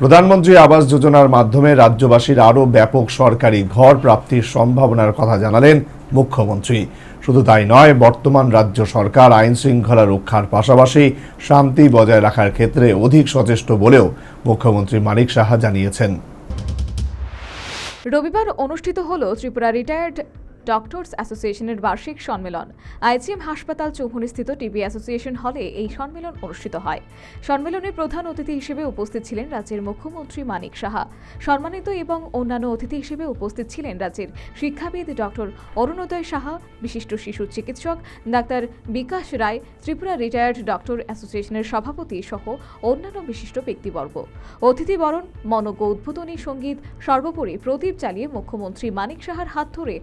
প্রধানমন্ত্রী আবাস যোজনার মাধ্যমে রাজ্যবাসীর আরও ব্যাপক সরকারি ঘর প্রাপ্তির সম্ভাবনার কথা জানালেন মুখ্যমন্ত্রী। শুধু তাই নয়, বর্তমান রাজ্য সরকার আইন শৃঙ্খলা রক্ষার পাশাপাশি শান্তি বজায় রাখার ক্ষেত্রে অধিক সচেষ্ট বলেও মুখ্যমন্ত্রী মানিক সাহা জানিয়েছেন। রবিবার অনুষ্ঠিত হল ত্রিপুরা রিটায়ার্ড ডক্টরস অ্যাসোসিয়েশনের বার্ষিক সম্মেলন। আইজিএম হাসপাতাল চৌমুহনীস্থিত টিবি অ্যাসোসিয়েশন হলে এই সম্মেলন অনুষ্ঠিত হয়। সম্মেলনে প্রধান অতিথি হিসেবে উপস্থিত ছিলেন রাজ্যের মুখ্যমন্ত্রী মানিক সাহা। সম্মানিত এবং অন্যান্য অতিথি হিসেবে উপস্থিত ছিলেন রাজ্যের শিক্ষাবিদ ডক্টর অরুণোদয় সাহা, বিশিষ্ট শিশু চিকিৎসক doctor Bikash Roy, Tripura retired doctor অ্যাসোসিয়েশনের সভাপতি সহ অন্যান্য বিশিষ্ট ব্যক্তিবর্গ। অতিথি বরণ, মনজ্ঞ উদ্বোধনী সংগীত, সর্বোপরি প্রদীপ চালিয়ে মুখ্যমন্ত্রী মানিক সাহার হাত ধরে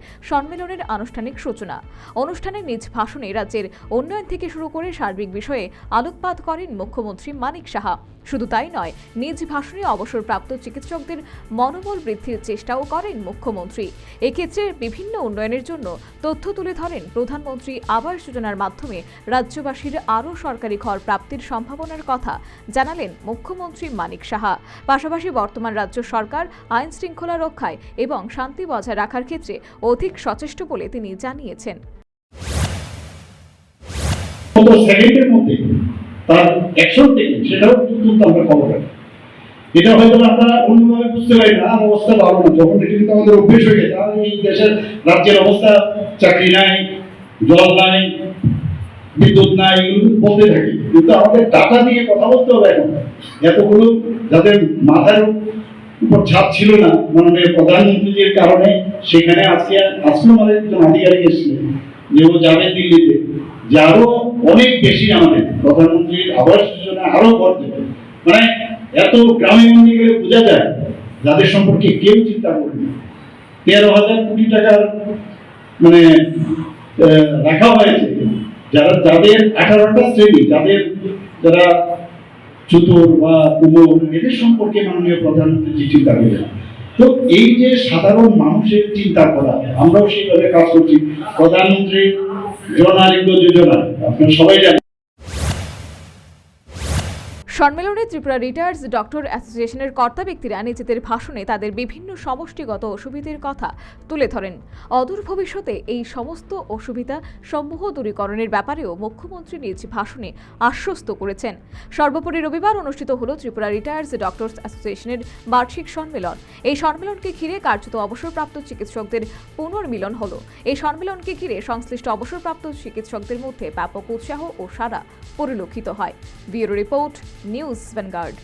সম্মেলনের আনুষ্ঠানিক সূচনা। অনুষ্ঠানে নিজ ভাষণে রাজ্যের উন্নয়ন থেকে শুরু করে সার্বিক বিষয়ে আলোকপাত করেন মুখ্যমন্ত্রী মানিক সাহা। শুধু তাই নয়, নিজ ভাষণে অবসরপ্রাপ্ত চিকিৎসকদের মনোবল বৃদ্ধির চেষ্টাও করেন মুখ্যমন্ত্রী। এক্ষেত্রে বিভিন্ন উন্নয়নের জন্য তথ্য তুলে ধরেন প্রধানমন্ত্রী আবাস যোজনার মাধ্যমে রাজ্যবাসীর আরও সরকারি ঘর প্রাপ্তির সম্ভাবনার কথা জানালেন মুখ্যমন্ত্রী মানিক সাহা। পাশাপাশি বর্তমান রাজ্য সরকার আইন শৃঙ্খলা রক্ষায় এবং শান্তি বজায় রাখার ক্ষেত্রে অধিক সচেষ্ট বলে তিনি জানিয়েছেন। তার অ্যাকশন থেকে সেটাও কিন্তু আমরা খবর রাখি এটা হয়তো আমরা অন্যভাবে বুঝতে পারি না, আর অবস্থা ভালো না। যখন এটা কিন্তু আমাদের অভ্যেস হয়ে গেছে আর এই দেশের রাজ্যের অবস্থা, চাকরি নাই জল নাই, বিদ্যুৎ নাই, এগুলো বলতে থাকি। কিন্তু আমাদের টাকা দিয়ে কথা বলতে হবে এখন। এতগুলো যাদের মাথার উপর ছাদ ছিল না, মাননীয় প্রধানমন্ত্রীর কারণে সেখানে আজকে আজকে আমাদের একজন আধিকারিক এসেছিলেন, যে ও যাবে দিল্লিতে। যে আরও অনেক বেশি আমাদের প্রধানমন্ত্রীর আবাস যোজনা আরও দেবে মানে এত গ্রামে গঞ্জে গেলে বোঝা যায় যাদের সম্পর্কে কেউ চিন্তা করেনি তেরো হাজার কোটি টাকার মানে রাখা হয়েছে। যারা, যাদের আঠারোটা শ্রেণি, যাদের যারা চতুর বা কুমোর, এদের সম্পর্কে মাননীয় প্রধানমন্ত্রী চিন্তা করেন তো এই যে সাধারণ মানুষের চিন্তা করা, আমরাও সেইভাবে কাজ করছি। প্রধানমন্ত্রী জন আরোগ্য যোজনা আপনারা সবাই জানেন। সম্মেলনে ত্রিপুরা রিটায়ার্স ডক্টর অ্যাসোসিয়েশনের কর্তা ব্যক্তিরা নিজেদের ভাষণে তাদের বিভিন্ন সমষ্টিগত অসুবিধার কথা তুলে ধরেন। অদূর ভবিষ্যতে এই সমস্ত অসুবিধা সমূহ দূরীকরণের ব্যাপারেও মুখ্যমন্ত্রী নিজ ভাষণে আশ্বস্ত করেছেন। সর্বোপরি রবিবার অনুষ্ঠিত হল ত্রিপুরা রিটায়ার্স ডক্টরস অ্যাসোসিয়েশনের বার্ষিক সম্মেলন। এই সম্মেলনকে ঘিরে কার্যত অবসরপ্রাপ্ত চিকিৎসকদের পুনর্মিলন হল। এই সম্মেলনকে ঘিরে সংশ্লিষ্ট অবসরপ্রাপ্ত চিকিৎসকদের মধ্যে ব্যাপক উৎসাহ ও সাড়া পরিলক্ষিত হয়। Bureau report News Vanguard.